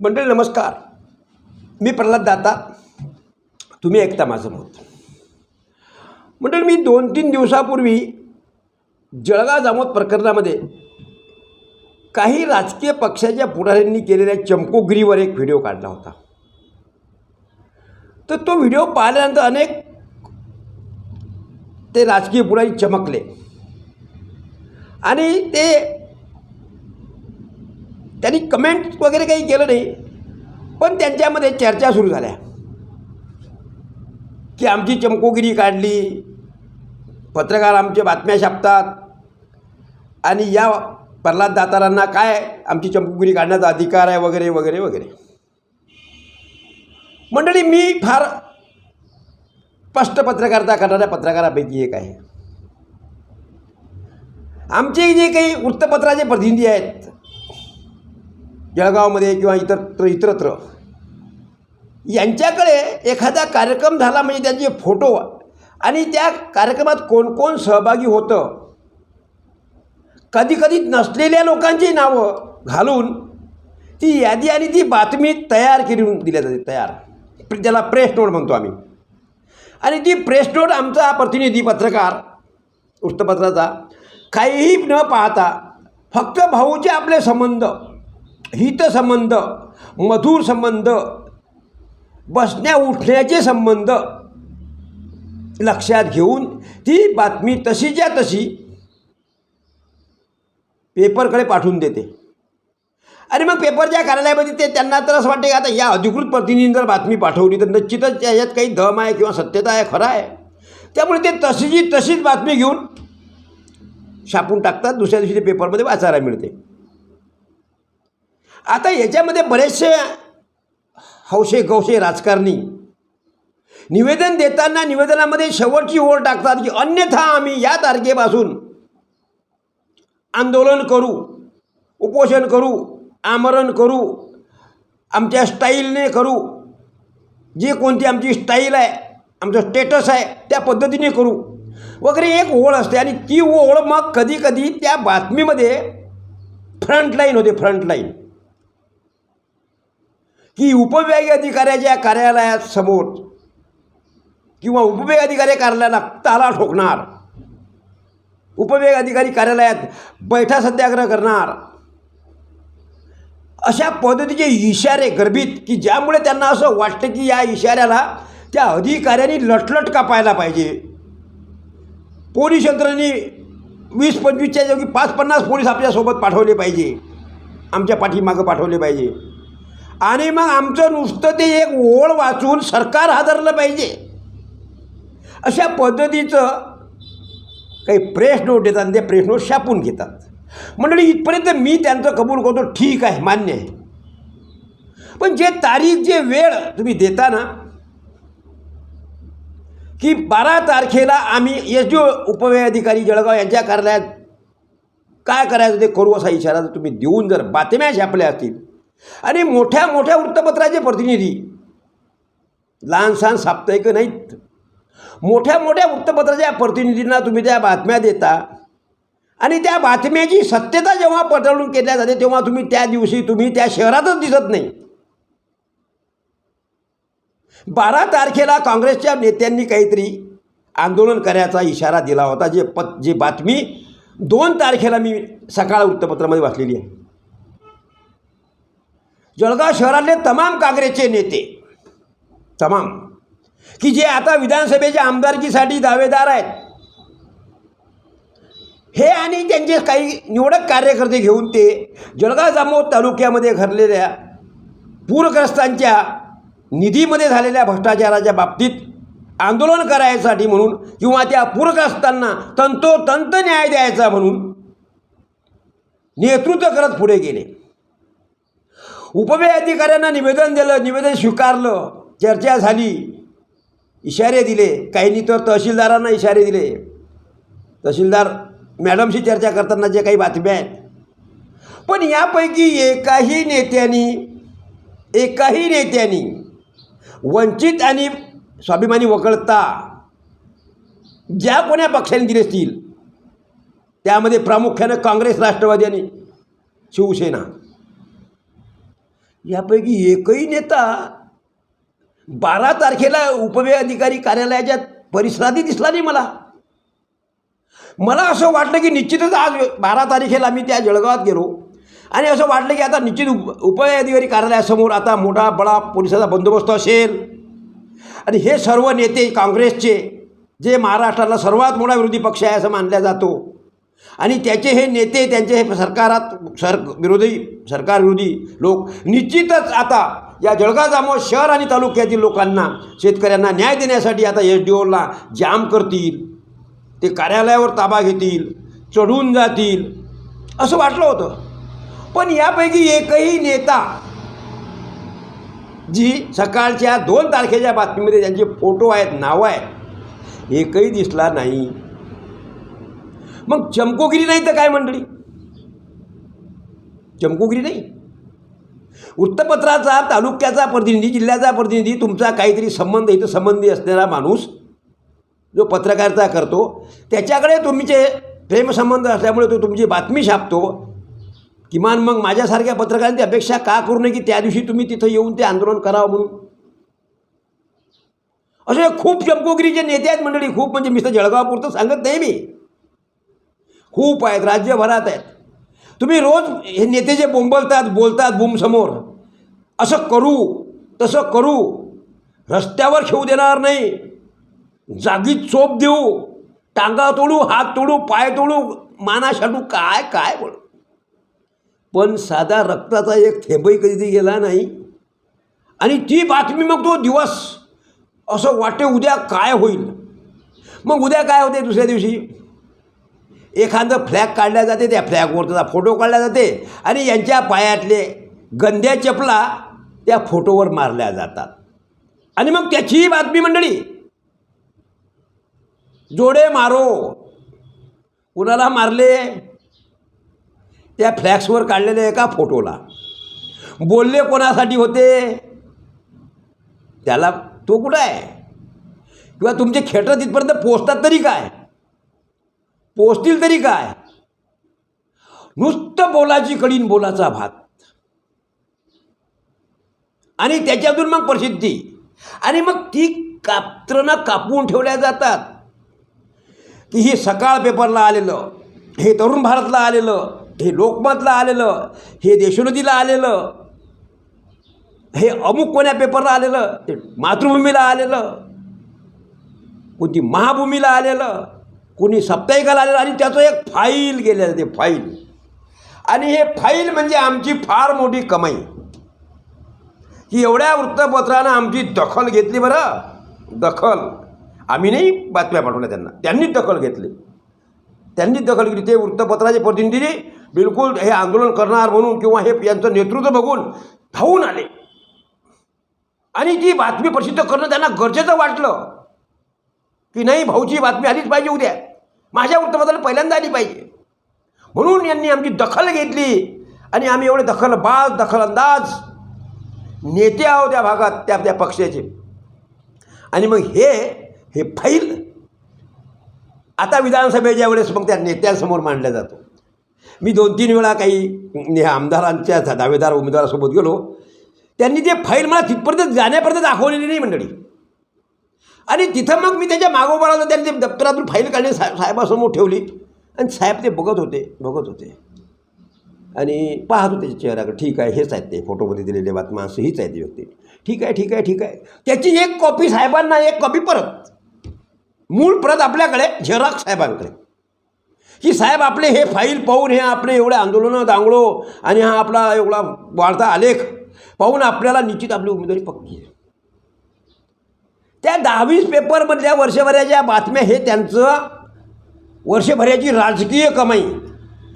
मंडळी नमस्कार. मी प्रल्हाद दाता. तुम्ही ऐकता माझं मत. मंडळी मी दोन तीन दिवसापूर्वी जळगाव जामोद प्रकरणामध्ये काही राजकीय पक्षाच्या पुढाऱ्यांनी केलेल्या चमकोगिरीवर एक व्हिडिओ काढला होता. तर तो व्हिडिओ पाहिल्यानंतर अनेक ते राजकीय पुढारी चमकले. आणि ते त्यांनी कमेंट वगैरे काही केलं नाही. पण त्यांच्यामध्ये चर्चा सुरू झाल्या. की आमची चमकोगिरी काढली. पत्रकार आमच्या बातम्या छापतात. आणि या प्रल्हाद दातारांना काय आमची चमकोगिरी काढण्याचा अधिकार आहे वगैरे वगैरे वगैरे. मंडळी मी फार स्पष्ट पत्रकारिता करणाऱ्या पत्रकारापैकी एक आहे. आमचे जे काही वृत्तपत्राचे प्रतिनिधी आहेत जळगावमध्ये किंवा इतर इतरत्र. यांच्याकडे एखादा कार्यक्रम झाला म्हणजे त्यांचे फोटो आणि त्या कार्यक्रमात कोण कोण सहभागी होतं? कधीकधी नसलेल्या लोकांची नावं घालून ती यादी आणि ती बातमी तयार करून दिल्या जाते तयार. प्र- प्रेस नोट म्हणतो आम्ही. आणि ती प्रेस नोट आमचा प्रतिनिधी पत्रकार वृत्तपत्राचा काहीही न पाहता फक्त भाऊचे आपले संबंध हितसंबंध मधुर संबंध बसण्या उठण्याचे संबंध लक्षात घेऊन ती बातमी तशीच्या तशी पेपरकडे पाठवून देते. आणि मग पेपरच्या कार्यालयामध्ये ते त्यांना तर असं वाटते की आता या अधिकृत प्रतिनिधींनी जर बातमी पाठवली तर निश्चितच याच्यात काही दम आहे किंवा सत्यता आहे खरं आहे. त्यामुळे ते तशीची तशीच बातमी घेऊन छापून टाकतात. दुसऱ्या दिवशी ते पेपरमध्ये वाचायला मिळते. आता याच्यामध्ये बरेचसे हौशे गौशे राजकारणी निवेदन देताना निवेदनामध्ये शेवटची ओळ टाकतात की अन्यथा आम्ही या तारखेपासून आंदोलन करू उपोषण करू आमरण करू आमच्या स्टाईलने करू जे कोणती आमची स्टाईल आहे आमचं स्टेटस आहे त्या पद्धतीने करू. वगैरे एक ओळ असते आणि ती ओळ मग कधी कधी त्या बातमीमध्ये फ्रंटलाईन होते फ्रंटलाईन की उपविभागीय अधिकाऱ्याच्या कार्यालयात समोर किंवा उपविभाग अधिकारी कार्यालयाला ताला ठोकणार उपविभाग अधिकारी कार्यालयात बैठा सत्याग्रह करणार अशा पद्धतीचे इशारे गर्भित की ज्यामुळे त्यांना असं वाटतं की या इशाऱ्याला त्या अधिकाऱ्यांनी लटलट कापायला पाहिजे. पोलीस यंत्रणेने वीस पंचवीसच्या जागी पाच पन्नास पोलीस आपल्यासोबत पाठवले पाहिजे. आमच्या पाठीमागं पाठवले पाहिजे. आणि मग आमचं नुसतं ते एक ओळ वाचून सरकार हादरलं पाहिजे. अशा पद्धतीचं काही प्रेस नोट देतात आणि ते प्रेस नोट छापून घेतात. मंडळी इथपर्यंत मी त्यांचं कबूल करतो ठीक आहे मान्य आहे. पण जे तारीख जे वेळ तुम्ही देता ना की बारा तारखेला आम्ही एस डी उपविभाग अधिकारी जळगाव यांच्या कार्यालयात काय करायचं ते करू असा इशारा तुम्ही देऊन जर बातम्या छापल्या असतील आणि मोठ्या मोठ्या वृत्तपत्राचे प्रतिनिधी. लहान सहान साप्ताहिक नाहीत. मोठ्या मोठ्या वृत्तपत्राच्या प्रतिनिधींना तुम्ही त्या बातम्या देता. आणि त्या बातम्याची सत्यता जेव्हा पडताळून केल्या जाते तेव्हा तुम्ही त्या दिवशी तुम्ही त्या शहरातच दिसत नाही. बारा तारखेला काँग्रेसच्या नेत्यांनी काहीतरी आंदोलन करायचा इशारा दिला होता. जे पत जे बातमी दोन तारखेला मी सकाळ वृत्तपत्रामध्ये वाचलेली आहे. जळगाव शहरातले तमाम काँग्रेसचे नेते तमाम की जे आता विधानसभेच्या आमदारकीसाठी दावेदार आहेत हे आणि त्यांचे काही निवडक कार्यकर्ते घेऊन ते जळगाव जामोद तालुक्यामध्ये घडलेल्या पूरग्रस्तांच्या निधीमध्ये झालेल्या भ्रष्टाचाराच्या बाबतीत आंदोलन करायसाठी म्हणून किंवा त्या पूरग्रस्तांना तंतोतंत न्याय द्यायचा म्हणून नेतृत्व करत पुढे गेले. उपविभाग अधिकाऱ्यांना निवेदन दिलं निवेदन स्वीकारलं चर्चा झाली. इशारे दिले. काहींनी तर तहसीलदारांना इशारे दिले. तहसीलदार मॅडमशी चर्चा करताना जे काही बातम्या आहेत. पण यापैकी एकाही नेत्यांनी एकाही नेत्यांनी वंचित आणि स्वाभिमानी वगळता ज्या कोण्या पक्षाने दिले असतील त्यामध्ये प्रामुख्यानं काँग्रेस राष्ट्रवादी आणि शिवसेना. यापैकी एकही नेता बारा तारखेला उपविभाग अधिकारी कार्यालयाच्या परिसरातही दिसला नाही मला. मला असं वाटलं की निश्चितच आज बारा तारखेला आम्ही त्या जळगावात गेलो. आणि असं वाटलं की आता निश्चित उप उपविभाग अधिकारी कार्यालयासमोर आता मोठा बडा पोलिसाचा बंदोबस्त असेल. आणि हे सर्व नेते काँग्रेसचे जे महाराष्ट्राला सर्वात मोठा विरोधी पक्ष आहे असं मानला जातो. आणि त्याचे हे नेते त्यांचे हे सरकारात सर विरोधी सरकारविरोधी लोक निश्चितच आता या जळगाव जामोद शहर आणि तालुक्यातील लोकांना शेतकऱ्यांना न्याय देण्यासाठी आता एस डी ओला जाम करतील. ते कार्यालयावर ताबा घेतील चढून जातील असं वाटलं होतं. पण यापैकी एकही नेता जी सकाळच्या दोन तारखेच्या बातमीमध्ये त्यांचे फोटो आहेत नावं आहेत एकही दिसला नाही. मग चमकोगिरी नाही तर काय मंडळी? चमकोगिरी नाही. वृत्तपत्राचा तालुक्याचा प्रतिनिधी जिल्ह्याचा प्रतिनिधी तुमचा काहीतरी संबंध इथं संबंधी असणारा माणूस जो पत्रकारिता करतो त्याच्याकडे तुमचे प्रेमसंबंध असल्यामुळे तो तुमची बातमी छापतो. किमान मग माझ्यासारख्या पत्रकारांची अपेक्षा का करू नये की त्या दिवशी तुम्ही तिथं येऊन ते आंदोलन करावं म्हणून? असे खूप चमकोगिरीचे नेते आहेत मंडळी खूप. म्हणजे मी तर जळगावपुरतं सांगत नाही मी. खूप आहेत राज्यभरात आहेत. तुम्ही रोज हे नेते जे बोंबलतात बोलतात बुमसमोर असं करू तसं करू रस्त्यावर खेळू देणार नाही. जागी चोप देऊ टांगा तोडू हात तोडू पाय तोडू माना शाडू काय काय बोल? पण साधा रक्ताचा एक थेंबही कधी गेला नाही. आणि ती बातमी मग तो दिवस असं वाटे उद्या काय होईल? मग उद्या काय होते दुसऱ्या दिवशी? एखादं फ्लॅग काढल्या जाते त्या फ्लॅगवरचा फोटो काढला जाते आणि यांच्या पायातले गंध्या चपला त्या फोटोवर मारल्या जातात. आणि मग त्याचीही बातमी मंडळी जोडे मारो. कुणाला मारले? त्या फ्लॅक्सवर काढलेल्या एका फोटोला. बोलले कोणासाठी होते? त्याला तो कुठं आहे? किंवा तुमचे खेटर तिथपर्यंत पोचतात तरी काय? पोचतील तरी काय? नुसतं बोलाची कडीन बोलाचा भात आणि त्याच्यातून मग प्रसिद्धी. आणि मग ती कात्रणं कापून ठेवल्या जातात. की हे सकाळ पेपरला आलेलं हे तरुण भारतला आलेलं हे लोकमतला आलेलं हे देशोन्नतीला आलेलं हे अमुक कोण्या पेपरला आलेलं ते मातृभूमीला आलेलं कोणती महाभूमीला आलेलं कोणी साप्ताहिकाला आलेलं आणि त्याचं एक फाईल गेलेलं ते फाईल. आणि हे फाईल म्हणजे आमची फार मोठी कमाई. की एवढ्या वृत्तपत्रानं आमची दखल घेतली बरं. दखल. आम्ही नाही बातम्या पाठवल्या त्यांना. त्यांनीच दखल घेतली. त्यांनीच दखल घेतली. ते वृत्तपत्राचे प्रतिनिधी बिलकुल हे आंदोलन करणार म्हणून किंवा हे यांचं नेतृत्व बघून धावून आले. आणि ती बातमी प्रसिद्ध करणं त्यांना गरजेचं वाटलं. की नाही भाऊची बातमी आलीच पाहिजे उद्या. माझ्या वृत्तपत्राला पहिल्यांदा आली पाहिजे. म्हणून यांनी आमची दखल घेतली आणि आम्ही एवढे दखलबाज दखलंदाज नेते आहोत त्या भागात त्या त्या पक्षाचे. आणि मग हे हे फाईल आता विधानसभेच्या वेळेस मग त्या नेत्यांसमोर मांडला जातो. मी दोन तीन वेळा काही आमदारांच्या दावेदार उमेदवारासोबत गेलो. त्यांनी ते फाईल मला तिथपर्यंत जाण्यापर्यंत दाखवलेली नाही मंडळी. आणि तिथं मग मी त्याच्या मागोबा आलो त्यांनी ते दप्तरातून फाईल काढली साहेब साहेबासमोर ठेवली. आणि साहेब ते बघत होते बघत होते. आणि पाहत होते त्याच्या चेहऱ्याकडे ठीक आहे हेच आहेत ते फोटोमध्ये दिलेले बातम्या असं हीच आहे ती व्यक्ती. ठीक आहे ठीक आहे ठीक आहे. त्याची एक कॉपी साहेबांना एक कॉपी परत. मूळ परत आपल्याकडे झेरॉक्स साहेबांकडे. की साहेब आपले हे फाईल पाहून हे आपले एवढे आंदोलनं दांगडो आणि हा आपला एवढा वाढता आलेख पाहून आपल्याला निश्चित आपली उमेदवारी पक्की आहे. त्या दहावीस पेपरमधल्या वर्षभराच्या बातम्या हे त्यांचं वर्षभराची राजकीय कमाई.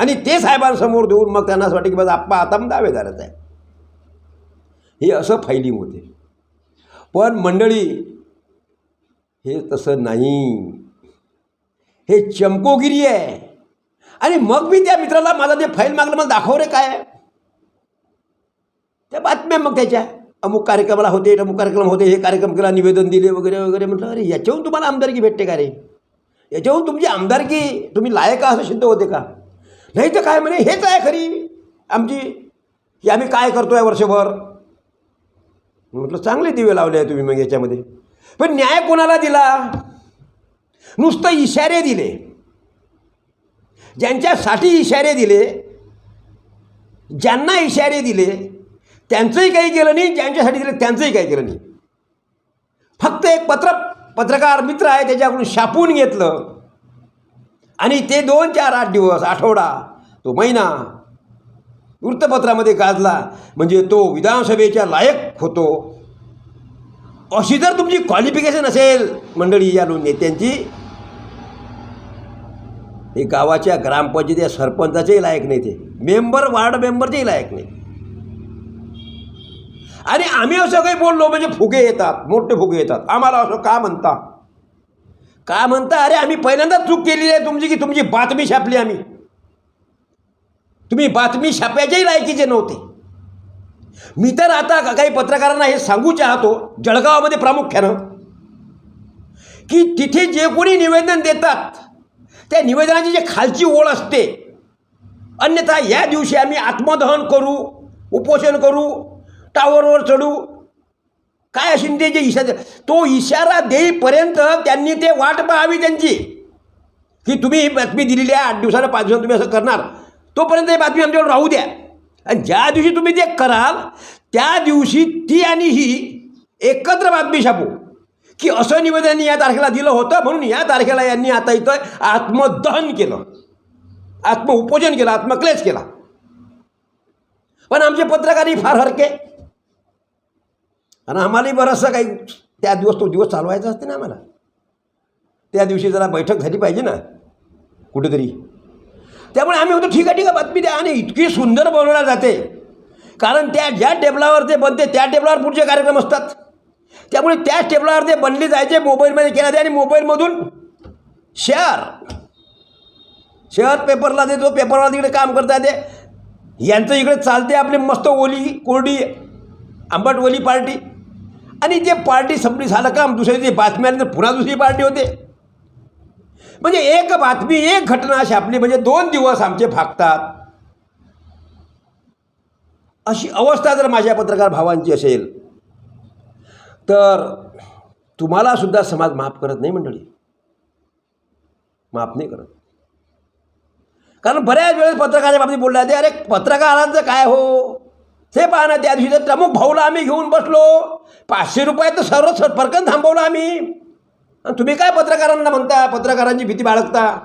आणि ते साहेबांसमोर देऊन मग त्यांना असं वाटतं की माझा आप्पा आता मग दावेदारच आहे. हे असं फायलिंग होते. पण मंडळी हे तसं नाही. हे चमकोगिरी आहे. आणि मग मी त्या मित्राला माझा ते फाईल मागलं मला दाखव रे काय त्या बातम्या मग त्याच्या. अमुक कार्यक्रमाला होते अमुक कार्यक्रम होते हे कार्यक्रम केला निवेदन दिले वगैरे वगैरे. म्हटलं अरे याच्याहून तुम्हाला आमदारकी भेटते का रे? याच्याहून तुमची आमदारकी तुम्ही लायक असं सिद्ध होते का? नाही तर काय म्हणे हेच आहे खरी. आमची की आम्ही काय करतो आहे वर्षभर म्हटलं चांगले दिवे लावले आहे तुम्ही मग याच्यामध्ये. पण न्याय कोणाला दिला? नुसतं इशारे दिले. ज्यांच्यासाठी इशारे दिले ज्यांना इशारे दिले त्यांचंही काही केलं नाही ज्यांच्यासाठी दिले त्यांचंही काही केलं नाही. फक्त एक पत्र पत्रकार मित्र आहे त्याच्याकडून शापून घेतलं. आणि ते दोन चार आठ दिवस आठवडा तो महिना वृत्तपत्रामध्ये गाजला. म्हणजे तो विधानसभेच्या लायक होतो. अशी जर तुमची क्वालिफिकेशन असेल मंडळी या नेत्यांची. हे गावाच्या ग्रामपंचायती सरपंचाचेही लायक नाही ते. मेंबर वार्ड मेंबरचेही लायक नाही. आणि आम्ही असं काही बोललो म्हणजे फुगे येतात मोठे फुगे येतात. आम्हाला असं का म्हणता? का म्हणता? अरे आम्ही पहिल्यांदाच चूक केलेली आहे तुमची की तुमची बातमी छापली आम्ही. तुम्ही बातमी छापायच्याही लायकीचे नव्हते. मी तर आता का- काही पत्रकारांना हे सांगू चाहतो जळगावामध्ये प्रामुख्यानं की तिथे जे कोणी निवेदन देतात त्या निवेदनाची जी खालची ओळ असते अन्यथा या दिवशी आम्ही आत्मदहन करू उपोषण करू टावरवर चढू. काय असेल ते जे इशारा तो इशारा देईपर्यंत त्यांनी ते वाट पाहावी त्यांची. की तुम्ही ही बातमी दिलेली आहे आठ दिवसाला पाच दिवसात तुम्ही असं करणार. तोपर्यंत ही बातमी आमच्याकडे राहू द्या. आणि ज्या दिवशी तुम्ही ते कराल त्या दिवशी ती आणि ही एकत्र बातमी छापू. की असं निवेदन या तारखेला दिलं होतं म्हणून या तारखेला यांनी आता इथं आत्मदहन केलं. आत्मउपोजन केलं आत्मक्लेश केला. पण आमचे पत्रकारही फार हरके. आणि आम्हालाही बरंचसं काही त्या दिवस तो दिवस चालवायचा असते ना आम्हाला. त्या दिवशी जरा बैठक झाली पाहिजे ना कुठेतरी. त्यामुळे आम्ही होतो ठीक आहे ठीक आहे बातमी द्या. आणि इतकी सुंदर बनवल्या जाते. कारण त्या ज्या टेबलावर ते बनते त्या टेबलावर पुढचे कार्यक्रम असतात. त्यामुळे त्याच टेबलावर ते बनले जायचे मोबाईलमध्ये केला जाते आणि मोबाईलमधून शेअर शेअर पेपरला देतो पेपरवाला तिकडे काम करता येते. यांचं इकडे चालते आपली मस्त ओली कोरडी आंबट ओली पार्टी. आणि जे पार्टी संपली झालं काम दुसऱ्या दिवशी बातमी आली तर पुन्हा दुसरी पार्टी होते. म्हणजे एक बातमी एक घटना छापली म्हणजे दोन दिवस आमचे भागतात. अशी अवस्था जर माझ्या पत्रकार भावांची असेल तर तुम्हाला सुद्धा समाज माफ करत नाही मंडळी. माफ नाही करत. कारण बऱ्याच वेळेस पत्रकाराच्या बाबतीत बोलला ते अरे पत्रकारांचं काय हो? ते पहा ना त्या दिवशी तर प्रमुख भाऊला आम्ही घेऊन बसलो. पाचशे रुपयात तर सर्व फरकन थांबवलं आम्ही. आणि तुम्ही काय पत्रकारांना म्हणता? पत्रकारांची भीती बाळगता.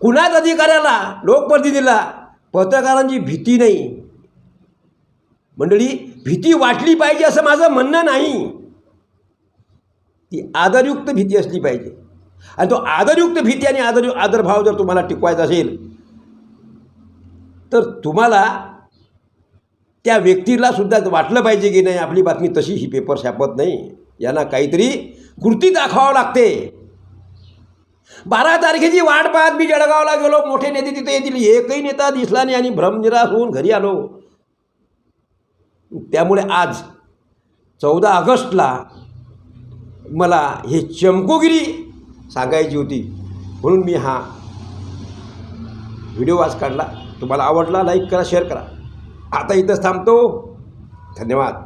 कुणाच अधिकाऱ्याला लोकप्रतिनिधीला पत्रकारांची भीती नाही. मंडळी भीती वाटली पाहिजे असं माझं म्हणणं नाही. ती आदरयुक्त भीती असली पाहिजे. आणि तो आदरयुक्त भीती आणि आदर आदरभाव जर तुम्हाला टिकवायचा असेल तर तुम्हाला त्या व्यक्तीला सुद्धा वाटलं पाहिजे की नाही आपली बातमी तशी ही पेपर छापत नाही. यांना काहीतरी कृती दाखवावं लागते. बारा तारखेची वाट पाहत मी जळगावला गेलो मोठे नेते तिथे येतील. एकही नेता दिसला नाही आणि भ्रमनिराश होऊन घरी आलो. त्यामुळे आज चौदा ऑगस्टला मला हे चमकोगिरी सांगायची होती. म्हणून मी हा व्हिडिओ आज काढला. तुम्हाला आवडला लाईक करा शेअर करा. आता इथंच थांबतो. धन्यवाद.